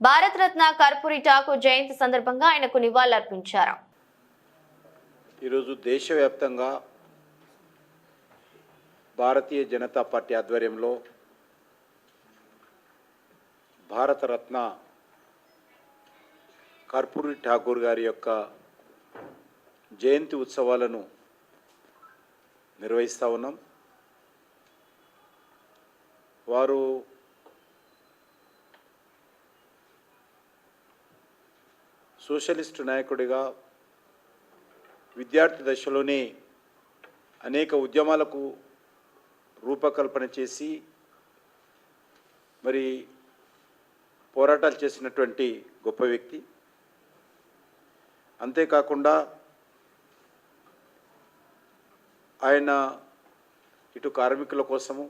భారత రత్న కర్పూరి ఠాకూర్ జయంతి సందర్భంగా ఆయనకు నివాళులర్పించారు. ఈరోజు దేశవ్యాప్తంగా భారతీయ జనతా పార్టీ ఆధ్వర్యంలో భారతరత్న కర్పూరి ఠాకూర్ గారి యొక్క జయంతి ఉత్సవాలను నిర్వహిస్తూ ఉన్నాం. వారు సోషలిస్టు నాయకుడిగా విద్యార్థి దశలోనే అనేక ఉద్యమాలకు రూపకల్పన చేసి మరి పోరాటాలు చేసినటువంటి గొప్ప వ్యక్తి. అంతేకాకుండా ఆయన ఇటు కార్మికుల కోసము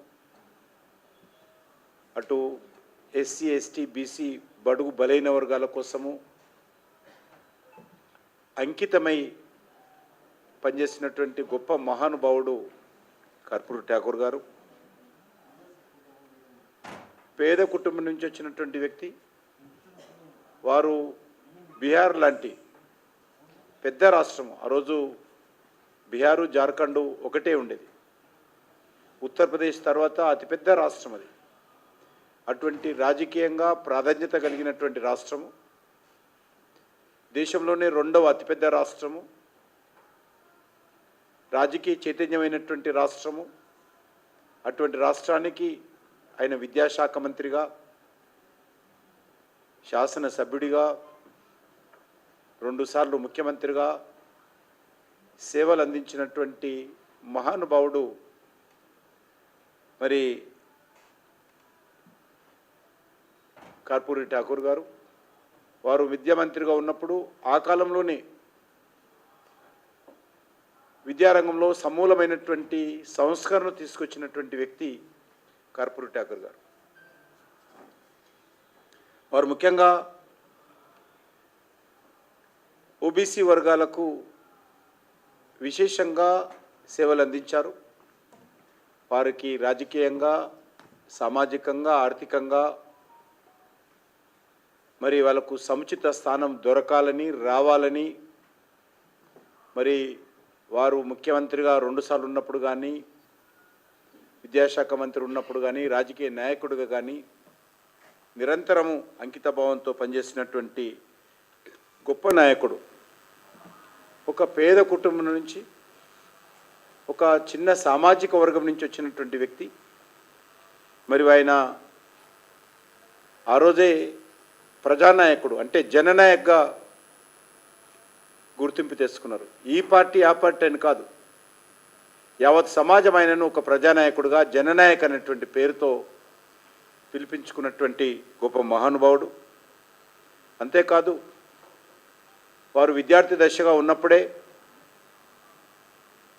అటు ఎస్సీ ఎస్టీ బీసీ బడుగు బలైన వర్గాల కోసము అంకితమై పనిచేసినటువంటి గొప్ప మహానుభావుడు కర్పూర్ ఠాకూర్ గారు. పేద కుటుంబం నుంచి వచ్చినటువంటి వ్యక్తి. వారు బీహార్ లాంటి పెద్ద రాష్ట్రము. ఆ రోజు బీహారు జార్ఖండ్ ఒకటే ఉండేది. ఉత్తరప్రదేశ్ తర్వాత అతిపెద్ద రాష్ట్రం అది అటువంటి రాజకీయంగా ప్రాధాన్యత కలిగినటువంటి రాష్ట్రము. దేశంలోనే రెండవ అతిపెద్ద రాష్ట్రము. రాజకీయ చైతన్యమైనటువంటి రాష్ట్రము. అటువంటి రాష్ట్రానికి ఆయన విద్యాశాఖ మంత్రిగా శాసనసభ్యుడిగా రెండుసార్లు ముఖ్యమంత్రిగా సేవలు అందించినటువంటి మహానుభావుడు మరి కర్పూరి ఠాకూర్ గారు. వారు విద్యామంత్రిగా ఉన్నప్పుడు ఆ కాలంలోనే విద్యారంగంలో సమూలమైనటువంటి సంస్కరణ తీసుకొచ్చినటువంటి వ్యక్తి కర్పూరి ఠాకూర్ గారు. వారు ముఖ్యంగా ఓబీసీ వర్గాలకు విశేషంగా సేవలు అందించారు. వారికి రాజకీయంగా సామాజికంగా ఆర్థికంగా మరి వాళ్ళకు సముచిత స్థానం దొరకాలని రావాలని మరి వారు ముఖ్యమంత్రిగా రెండుసార్లు ఉన్నప్పుడు కానీ విద్యాశాఖ మంత్రి ఉన్నప్పుడు కానీ రాజకీయ నాయకుడిగా కానీ నిరంతరము అంకితభావంతో పనిచేసినటువంటి గొప్ప నాయకుడు. ఒక పేద కుటుంబం నుంచి ఒక చిన్న సామాజిక వర్గం నుంచి వచ్చినటువంటి వ్యక్తి. మరి ఆయన ఆ రోజే ప్రజానాయకుడు అంటే జననాయకగా గుర్తింపు తెచ్చుకున్నారు. ఈ పార్టీ ఆ పార్టీ అని కాదు. యావత్ సమాజం ఆయనను ఒక ప్రజానాయకుడుగా జననాయక్ అనేటువంటి పేరుతో పిలిపించుకున్నటువంటి గొప్ప మహానుభావుడు. అంతేకాదు వారు విద్యార్థి దశగా ఉన్నప్పుడే